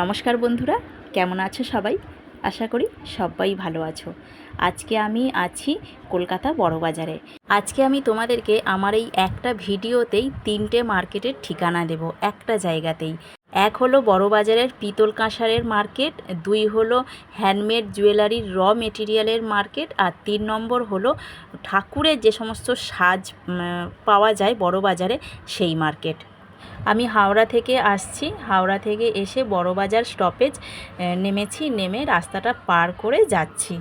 নমস্কার বন্ধুরা, কেমন আছো সবাই? আশা করি সবাই ভালো আছো। আজকে আমি আছি কলকাতা বড়বাজারে আজকে আমি তোমাদেরকে আমার এই একটা ভিডিওতেই তিনটে মার্কেটের ঠিকানা দেব একটা জায়গাতেই। এক হলো বড়বাজারের পিতল কাঁসারের মার্কেট, দুই হলো হ্যান্ডমেড জুয়েলারির র মেটেরিয়ালের মার্কেট, আর তিন নম্বর হলো ঠাকুরের যে সমস্ত সাজ পাওয়া যায় বড়বাজারে সেই মার্কেট। আমি হাওড়া থেকে আসছি। হাওড়া থেকে এসে বড়বাজার স্টপেজ নেমেছি, নেমে রাস্তাটা পার করে যাচ্ছি।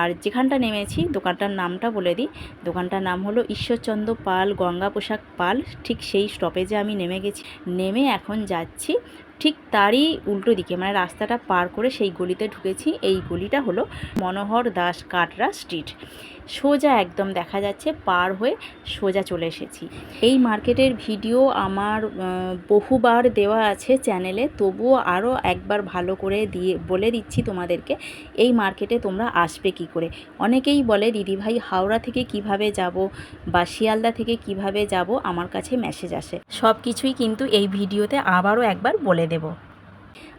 আর যেখানটা নেমেছি, দোকানটার নামটা বলে দিই। দোকানটার নাম হলো ঈশ্বরচন্দ্র পাল, গঙ্গা পোশাক পাল। ঠিক সেই স্টপেজে আমি নেমে গেছি। নেমে এখন যাচ্ছি ঠিক তারই উল্টো দিকে মানে রাস্তাটা পার করে সেই গলিতে ঢুকেছি। এই গলিটা হলো মনোহর দাস কাটরা স্ট্রিট। সোজা একদম দেখা যাচ্ছে, পার হয়ে সোজা চলে এসেছি। এই মার্কেটের ভিডিও আমার বহুবার দেওয়া আছে চ্যানেলে, তবুও আরও একবার ভালো করে দিয়ে, বলে দিচ্ছি তোমাদেরকে, এই মার্কেটে তোমরা আসবে কি করে? অনেকেই বলে দিদিভাই হাওড়া থেকে কীভাবে যাব বা শিয়ালদা থেকে কীভাবে যাব? আমার কাছে মেসেজ আসে। সব কিছুই কিন্তু এই ভিডিওতে আবারও একবার বলে দেব।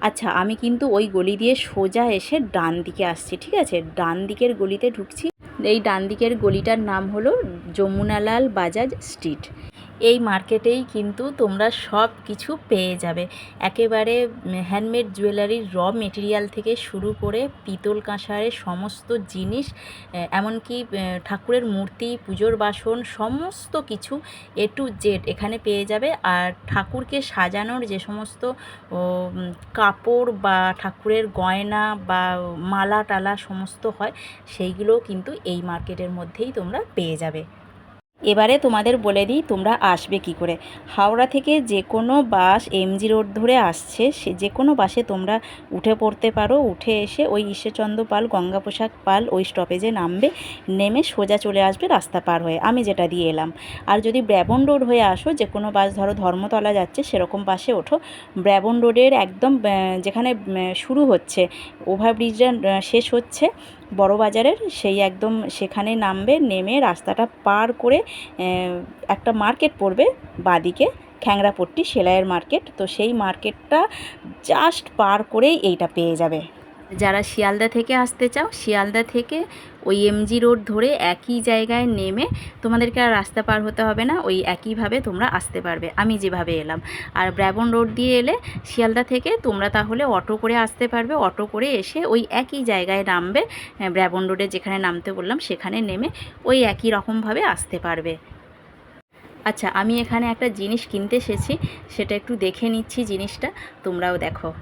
আচ্ছা আমি কিন্তু ওই গলি দিয়ে সোজা এসে ডান দিকে আসছি, ঠিক আছে? ডান দিকের গলিতে ঢুকছি। এই ডান দিকের গলিটার নাম হলো যমুনালাল বাজাজ স্ট্রিট। এই মার্কেটেই কিন্তু তোমরা সব কিছু পেয়ে যাবে। একেবারে হ্যান্ডমেড জুয়েলারির র মেটেরিয়াল থেকে শুরু করে পিতল কাঁসারের সমস্ত জিনিস এমনকি ঠাকুরের মূর্তি, পুজোর বাসন, সমস্ত কিছু এ টু জেড এখানে পেয়ে যাবে। আর ঠাকুরকে সাজানোর যে সমস্ত কাপড় বা ঠাকুরের গয়না বা মালা টালা সমস্ত হয়, সেইগুলোও কিন্তু এই মার্কেটের মধ্যেই তোমরা পেয়ে যাবে। এবারে তোমাদের বলে দিই, তোমরা আসবে কি করে? হাওড়া থেকে যে কোনো বাস এমজি রোড ধরে আসছে, সে যে কোনো বাসে তোমরা উঠে পড়তে পারো। উঠে এসে ওই ঈশ্বরচন্দ্র পাল গঙ্গা প্রসাদ পাল ওই স্টপেজে নামবে, নেমে সোজা চলে আসবে রাস্তা পার হয়ে। আমি যেটা দিয়ে এলাম। আর যদি ব্র্যাবন রোড হয়ে আসো, যে কোনো বাস ধরো ধর্মতলা যাচ্ছে, সেরকম বাসে ওঠো। ব্র্যাবন রোডের একদম যেখানে শুরু হচ্ছে ওভারব্রিজটা শেষ হচ্ছে বড় বাজারের সেই একদম সেখানে নামবে, নেমে রাস্তাটা পার করে একটা মার্কেট পড়বে বাদিকে, খ্যাংরাপট্টি, সেলাইয়ের মার্কেট। তো সেই মার্কেটটা জাস্ট পার করেই এইটা পেয়ে যাবে। যারা শিয়ালদা থেকে আসতে চাও শিয়ালদা থেকে ওই এমজি রোড ধরে একই জায়গায় নেমে তোমাদেরকে আর রাস্তা পার হতে হবে না ওই একইভাবে তোমরা আসতে পারবে। আমি যেভাবে এলাম। আর ব্র্যাবন রোড দিয়ে এলে শিয়ালদা থেকে তোমরা তাহলে অটো করে আসতে পারবে। অটো করে এসে ওই একই জায়গায় নামবে আহ, ব্র্যাবন রোডে যেখানে নামতে বললাম সেখানে নেমে ওই একই রকমভাবে আসতে পারবে। আচ্ছা আমি এখানে একটা জিনিস কিনতে এসেছি সেটা একটু দেখে নিচ্ছি জিনিসটা তোমরাও দেখো।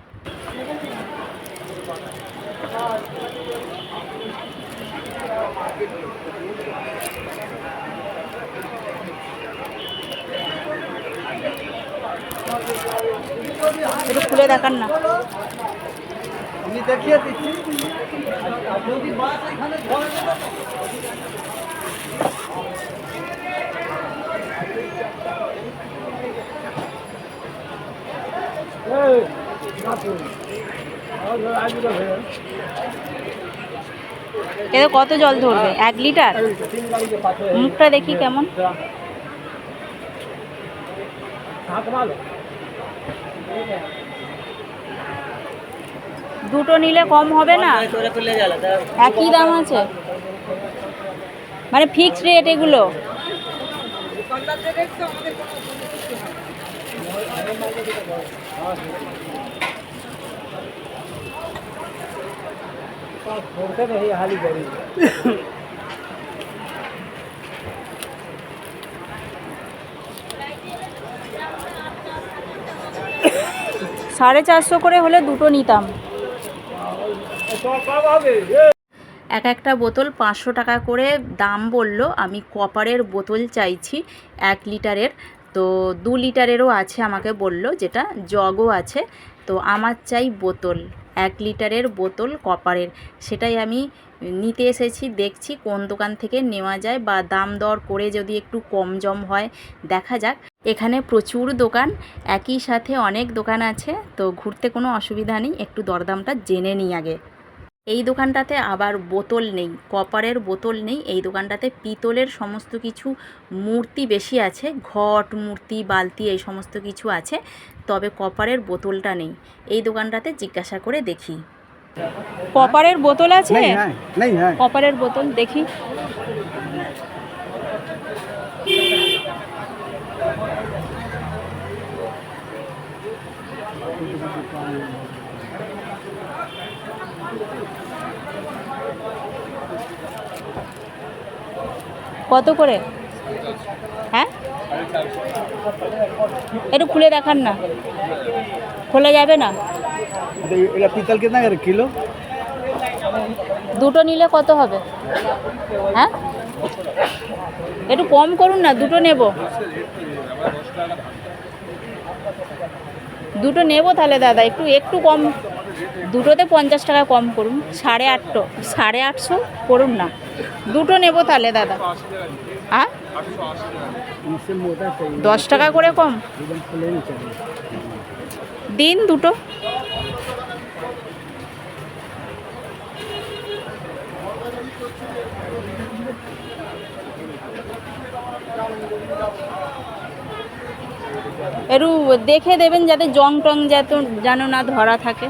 একটু খুলে দেখান না আমি দেখিয়ে দিচ্ছি দেবে তো? এই, নাচুন। এতে কত জল ধরবে? এক লিটার? মুখটা দেখি কেমন। দুটো নিলে কম হবে না? একই দাম আছে। মানে ফিক্সড রেট এগুলো। छोड़ते नहीं हाली गरीब সাড়ে চারশো করে হলে দুটো নিতাম তো কম হবে এক একটা বোতল পাঁচশো টাকা করে দাম বলল আমি কপারের বোতল চাইছি এক লিটারের তো দু লিটারেরও আছে আমাকে বলল যেটা জগও আছে তো আমার চাই বোতল এক লিটারের বোতল কপারের। সেটাই আমি নিতে এসেছি, দেখছি কোন দোকান থেকে নেওয়া যায় বা দাম দর করে যদি একটু কম জম হয়, দেখা যাক। এখানে প্রচুর দোকান, একই সাথে অনেক দোকান আছে, তো ঘুরতে কোনো অসুবিধা নেই, একটু দরদামটা জেনে নিই আগে। এই দোকানটাতে আবার বোতল নেই কপারের বোতল নেই এই দোকানটাতে পিতলের সমস্ত কিছু মূর্তি বেশি আছে ঘট মূর্তি বালতি এই সমস্ত কিছু আছে তবে কপারের বোতলটা নেই। এই দোকানটাতে জিজ্ঞাসা করে দেখি। কপারের বোতল আছে? কপারের বোতল দেখি। কত করে? হ্যাঁ? একটু খুলে দেখান না। খোলা যাবে না? কেনা কিলো? দুটো নিলে কত হবে? হ্যাঁ? একটু কম করুন না দুটো নেব। দুটো নেব তাহলে দাদা একটু একটু কম। দুটোতে পঞ্চাশ টাকা কম করুন, সাড়ে আটশো সাড়ে আটশো করুন না। দুটো নেব তাহলে, দাদা। হ্যাঁ দশ টাকা করে কম। দিন দুটো। একটু দেখে দেবেন যাতে জং টং যাতে যেন না ধরা থাকে।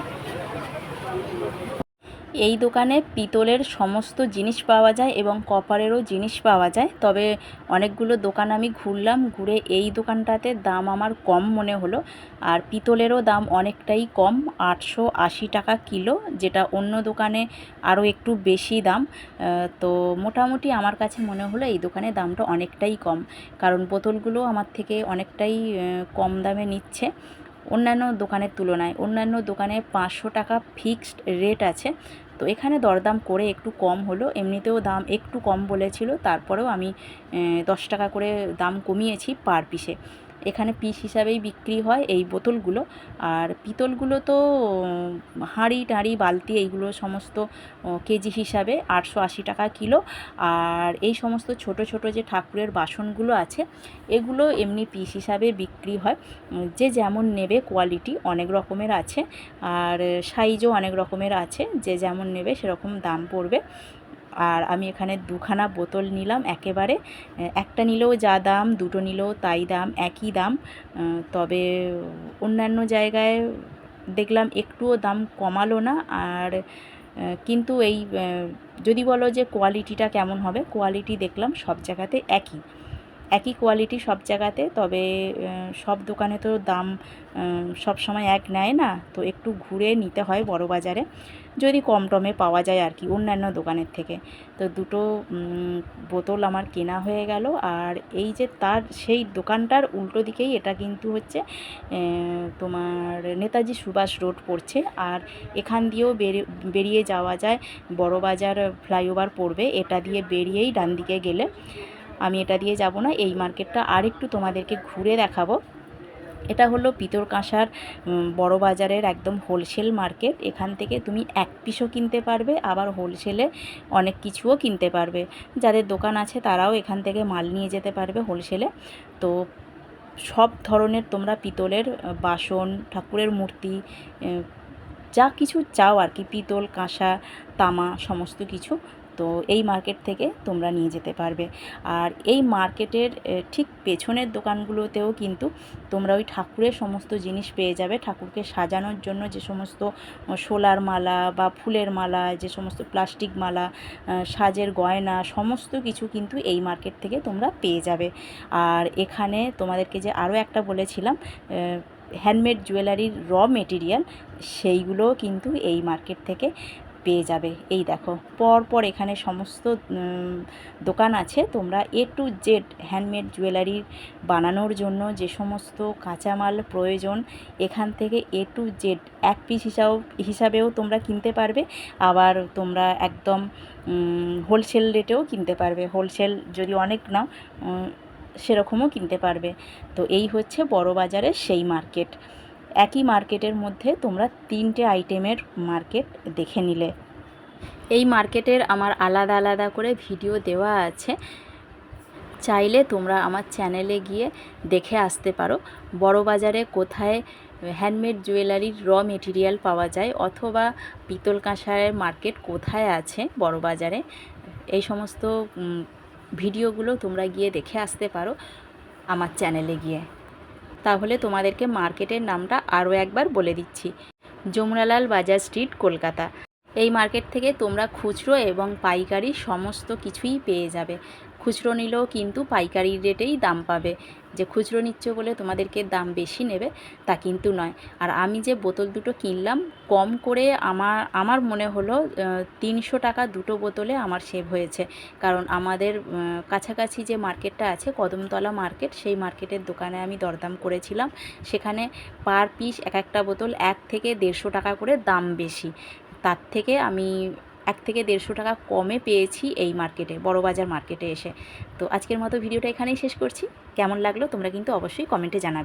এই দোকানে পিতলের সমস্ত জিনিস পাওয়া যায় এবং কপারেরও জিনিস পাওয়া যায়। তবে অনেকগুলো দোকান আমি ঘুরলাম, ঘুরে এই দোকানটাতে দাম আমার কম মনে হলো। আর পিতলেরও দাম অনেকটাই কম, আটশো আশি টাকা কিলো, যেটা অন্য দোকানে আরও একটু বেশি দাম। তো মোটামুটি আমার কাছে মনে হলো এই দোকানে দামটা অনেকটাই কম, কারণ বোতলগুলো আমার থেকে অনেকটাই কম দামে নিচ্ছে। অন্যান্য দোকানের তুলনায়, অন্যান্য দোকানে পাঁচশো টাকা ফিক্সড রেট আছে। তো এখানে দরদাম করে একটু কম হলো। এমনিতেও দাম একটু কম বলেছিল। তারপরেও আমি দশ টাকা করে দাম কমিয়েছি পার পিসে। এখানে পিস হিসাবেই বিক্রি হয় এই বোতলগুলো। আর পিতলগুলো তো হাঁড়ি টাঁড়ি, বালতি এইগুলো সমস্ত কেজি হিসাবে আটশো আশি টাকা কিলো। আর এই সমস্ত ছোট ছোট যে ঠাকুরের বাসনগুলো আছে, এগুলো এমনি পিস হিসাবে বিক্রি হয়। যে যেমন নেবে কোয়ালিটি অনেক রকমের আছে। আর সাইজও অনেক রকমের আছে, যে যেমন নেবে সেরকম দাম পড়বে। আর আমি এখানে দুখানা বোতল নিলাম একেবারে। একটা নিলেও যা দাম, দুটো নিলেও তাই দাম, একই দাম। তবে অন্যান্য জায়গায় দেখলাম একটুও দাম কমালো না। আর কিন্তু এই যদি বলো যে কোয়ালিটিটা কেমন হবে, কোয়ালিটি দেখলাম সব জায়গাতে একই। একই কোয়ালিটি সব জায়গাতে, তবে সব দোকানে তো দাম সব সময় এক নেয় না, তো একটু ঘুরে নিতে হয় বড় বাজারে যদি কম টমে পাওয়া যায় আর কি, অন্যান্য দোকানের থেকে। তো দুটো বোতল আমার কেনা হয়ে গেল, আর এই যে তার, সেই দোকানটার উল্টো দিকেই এটা কিন্তু হচ্ছে তোমার নেতাজি সুভাষ রোড পড়ছে, আর এখান দিয়েও বেরিয়ে বেরিয়ে যাওয়া যায় বড় বাজার ফ্লাইওভার পড়বে, এটা দিয়ে বেরিয়েই ডান দিকে গেলে। আমি এটা দিয়ে যাব না, এই মার্কেটটা আরেকটু তোমাদেরকে ঘুরে দেখাবো। এটা হলো পিতর কাঁসার বড় বাজারের একদম হোলসেল মার্কেট। এখান থেকে তুমি এক পিসও কিনতে পারবে, আবার হোলসেলে অনেক কিছুও কিনতে পারবে। যাদের দোকান আছে তারাও এখান থেকে মাল নিয়ে যেতে পারবে হোলসেলে। তো সব ধরনের তোমরা পিতলের বাসন, ঠাকুরের মূর্তি যা কিছু চাও আর কি, পিতল, কাঁসা, তামা, সমস্ত কিছু তো এই মার্কেট থেকে তোমরা নিয়ে যেতে পারবে। আর এই মার্কেটের ঠিক পেছনের দোকানগুলোতেও কিন্তু তোমরা ওই ঠাকুরের সমস্ত জিনিস পেয়ে যাবে। ঠাকুরকে সাজানোর জন্য যে সমস্ত শোলার মালা বা ফুলের মালা, যে সমস্ত প্লাস্টিক মালা সাজের গয়না, সমস্ত কিছু কিন্তু এই মার্কেট থেকে তোমরা পেয়ে যাবে। আর এখানে তোমাদেরকে যে আরও একটা বলেছিলাম হ্যান্ডমেড জুয়েলারির র মেটেরিয়াল, সেইগুলোও কিন্তু এই মার্কেট থেকে পেয়ে যাবে। এই দেখো পর পর এখানে সমস্ত দোকান আছে। তোমরা A to Z handmade jewellery বানানোর জন্য যে সমস্ত কাঁচামাল প্রয়োজন, এখান থেকে এ টু জেড এক পিস হিসাব, হিসাবেও তোমরা কিনতে পারবে। আবার তোমরা একদম হোলসেল রেটেও কিনতে পারবে। হোলসেল যদি অনেক নাও সেরকমও কিনতে পারবে। তো এই হচ্ছে বড় বাজারের সেই মার্কেট একই মার্কেটের মধ্যে তোমরা তিনটে আইটেমের মার্কেট দেখে নিলে। এই মার্কেটের আমার আলাদা আলাদা করে ভিডিও দেওয়া আছে। চাইলে তোমরা আমার চ্যানেলে গিয়ে দেখে আসতে পারো। বড় বাজারে কোথায় হ্যান্ডমেড জুয়েলারির র মেটেরিয়াল পাওয়া যায় অথবা পিতল কাঁসারের মার্কেট কোথায় আছে বড় বাজারে, এই সমস্ত ভিডিওগুলো তোমরা গিয়ে দেখে আসতে পারো আমার চ্যানেলে গিয়ে। তাহলে তোমাদেরকে মার্কেটের নামটা আরও একবার বলে দিচ্ছি। যমুনালাল বাজার স্ট্রিট, কলকাতা। এই মার্কেট থেকে তোমরা খুচরো এবং পাইকারি সমস্ত কিছুই পেয়ে যাবে। খুচরো নিলেও কিন্তু পাইকারি রেটেই দাম পাবে। যে খুচরো নিচ্ছ বলে তোমাদেরকে দাম বেশি নেবে, তা কিন্তু নয়। আর আমি যে বোতল দুটো কিনলাম, কম করে আমার আমার মনে হলো তিনশো টাকা দুটো বোতলে আমার সেভ হয়েছে। কারণ আমাদের কাছাকাছি যে মার্কেটটা আছে, কদমতলা মার্কেট, সেই মার্কেটের দোকানে আমি দরদাম করেছিলাম। সেখানে পার পিস এক একটা বোতল এক থেকে দেড়শো টাকা করে দাম বেশি। তার থেকে আমি এক থেকে দেড়শো টাকা কমে পেয়েছি এই মার্কেটে, বড় বাজার মার্কেটে এসে। তো আজকের মতো ভিডিওটা এখানেই শেষ করছি। কেমন লাগল তোমরা কিন্তু অবশ্যই কমেন্টে জানাবে।